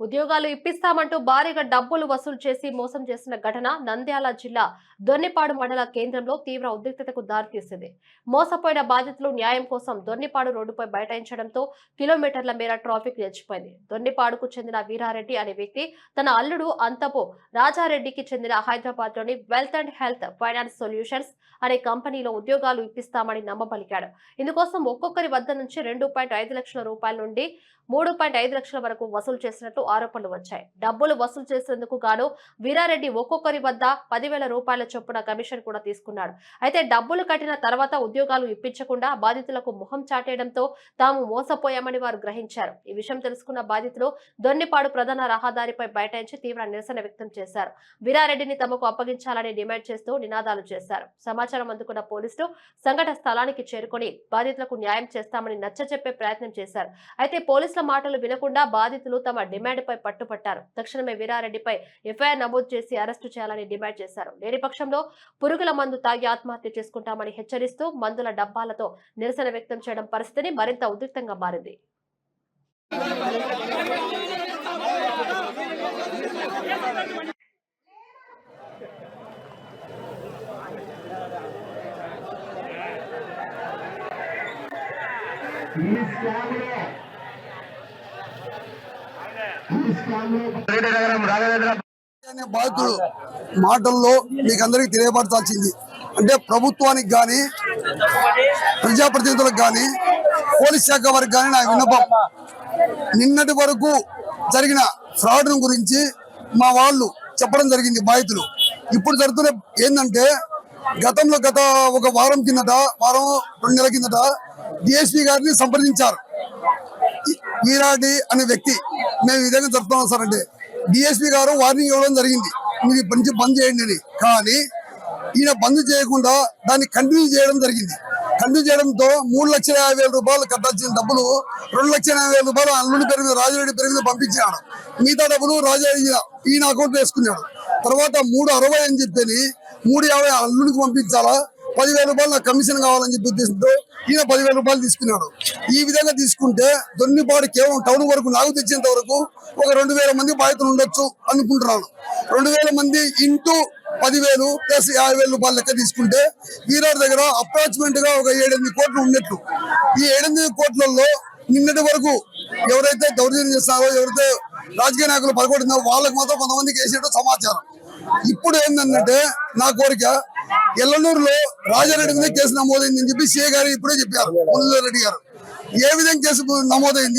ఉద్యోగాలు ఇప్పిస్తామంటూ భారీగా డబ్బులు వసూలు చేసి మోసం చేసిన ఘటన నంద్యాల జిల్లా దొన్నిపాడు మండల కేంద్రంలో తీవ్ర ఉద్రిక్తతకు దారితీసింది. మోసపోయిన బాధితులు న్యాయం కోసం దొన్నిపాడు రోడ్డుపై బైఠాయించడంతో కిలోమీటర్ల మేర ట్రాఫిక్ నిలిచిపోయింది దొన్నిపాడుకు చెందిన వీరారెడ్డి అనే వ్యక్తి తన అల్లుడు అంతపు రాజారెడ్డికి చెందిన హైదరాబాద్లోని wealth and health finance solutions అనే కంపెనీలో ఉద్యోగాలు ఇప్పిస్తామని నమ్మబలికాడు. ఇందుకోసం ఒక్కొక్కరి వద్ద నుంచి రెండు పాయింట్ ఐదు లక్షల రూపాయల నుండి మూడు పాయింట్ ఐదు లక్షల వరకు వసూలు చేసినట్లు ఆరోపణలు వచ్చాయి. డబ్బులు వసూలు చేసేందుకు గాను వీరారెడ్డి ఒక్కొక్కరి వద్ద పదివేల రూపాయల చొప్పున కమిషన్ కూడా తీసుకున్నాడు. అయితే డబ్బులు కట్టిన తర్వాత ఉద్యోగాలు ఇప్పించకుండా బాధితులకు ముఖం చాటేయడంతో తాము మోసపోయామని వారు గ్రహించారు. ఈ విషయం తెలుసుకున్న బాధితులు దొన్నిపాడు ప్రధాన రహదారిపై బైఠాయించి తీవ్ర నిరసన వ్యక్తం చేశారు. వీరారెడ్డిని తమకు అప్పగించాలని డిమాండ్ చేస్తూ నినాదాలు చేశారు. సమాచారం అందుకున్న పోలీసులు సంఘటన స్థలానికి చేరుకొని బాధితులకు న్యాయం చేస్తామని నచ్చచెప్పే ప్రయత్నం చేశారు. అయితే పోలీసుల మాటలు వినకుండా బాధితులు తమ డిమాండ్ డిమాండ్పై పట్టుపట్టారు. తక్షణమే వీరారెడ్డిపై ఎఫ్ఐఆర్ నమోదు చేసి అరెస్టు చేయాలని డిమాండ్ చేశారు. లేని పక్షంలో పురుగుల మందు తాగి ఆత్మహత్య చేసుకుంటామని హెచ్చరిస్తూ మందుల డబ్బాలతో నిరసన వ్యక్తం చేయడం పరిస్థితిని మరింత ఉద్రిక్తంగా మారింది. ఈ స్కామ్ బాధితుడు మాటల్లో మీకు అందరికీ తెలియపరచాల్సింది. అంటే ప్రభుత్వానికి కానీ ప్రజాప్రతినిధులకు కానీ పోలీస్ శాఖ వారికి కానీ నా విన్నపం. నిన్నటి వరకు జరిగిన ఫ్రాడ్ గురించి మా వాళ్ళు చెప్పడం జరిగింది బాధితులు. ఇప్పుడు జరుగుతున్న ఏంటంటే గతంలో గత ఒక వారం కిందట వారం రెండు నెలల కిందట డిఎస్పీ గారిని సంప్రదించారు. వీరాడి అనే వ్యక్తి మేము ఈ విధంగా చెప్తున్నాం సార్ అంటే. డిఎస్పీ గారు వార్నింగ్ ఇవ్వడం జరిగింది. మీరు ఇప్పటి నుంచి బంద్ చేయండి అని. కానీ ఈయన బంద్ చేయకుండా దాన్ని కంటిన్యూ చేయడం జరిగింది. కంటిన్యూ చేయడంతో మూడు లక్షల యాభై వేల రూపాయలు కట్టాల్సిన డబ్బులు రెండు లక్షల యాభై వేల రూపాయలు అల్లుడి పేరు మీద రాజరెడ్డి పేరు మీద పంపించాడు మిగతా డబ్బులు రాజారెడ్డి ఈయన అకౌంట్ వేసుకున్నాడు. తర్వాత మూడు అరవై అని చెప్పి మూడు యాభై అల్లుడికి పంపించాలా? పదివేల రూపాయలు నాకు కమిషన్ కావాలని చెప్పి ఉద్దేశంతో ఈయన పదివేల రూపాయలు తీసుకున్నాడు. ఈ విధంగా తీసుకుంటే దొన్నిపాడు కేవలం టౌన్ వరకు నాకు తెచ్చేంత వరకు ఒక రెండు వేల మంది బాధితులు ఉండొచ్చు అనుకుంటున్నాను. రెండు వేల మంది ఇంటూ పదివేలు ప్లస్ యాభై వేల రూపాయలు లెక్క తీసుకుంటే వీరార్ దగ్గర అప్రాక్సిమేట్గా ఒక ఏడెనిమిది కోట్లు ఉన్నట్లు ఈ ఏడెనిమిది కోట్లలో నిన్నటి వరకు ఎవరైతే దౌర్జన్యం చేస్తారో ఎవరైతే రాజకీయ నాయకులు పదకొండున్నారో వాళ్ళకి మాత్రం కొంతమందికి వేసేటో సమాచారం. ఇప్పుడు ఏంటంటే నా కోరిక ఎల్లనూరులో రాజారెడ్డి మీద కేసు నమోదైంది అని చెప్పి సీఏ గారు ఇప్పుడే చెప్పారు. మురళీధర్ రెడ్డి గారు. ఏ విధంగా కేసు నమోదైంది?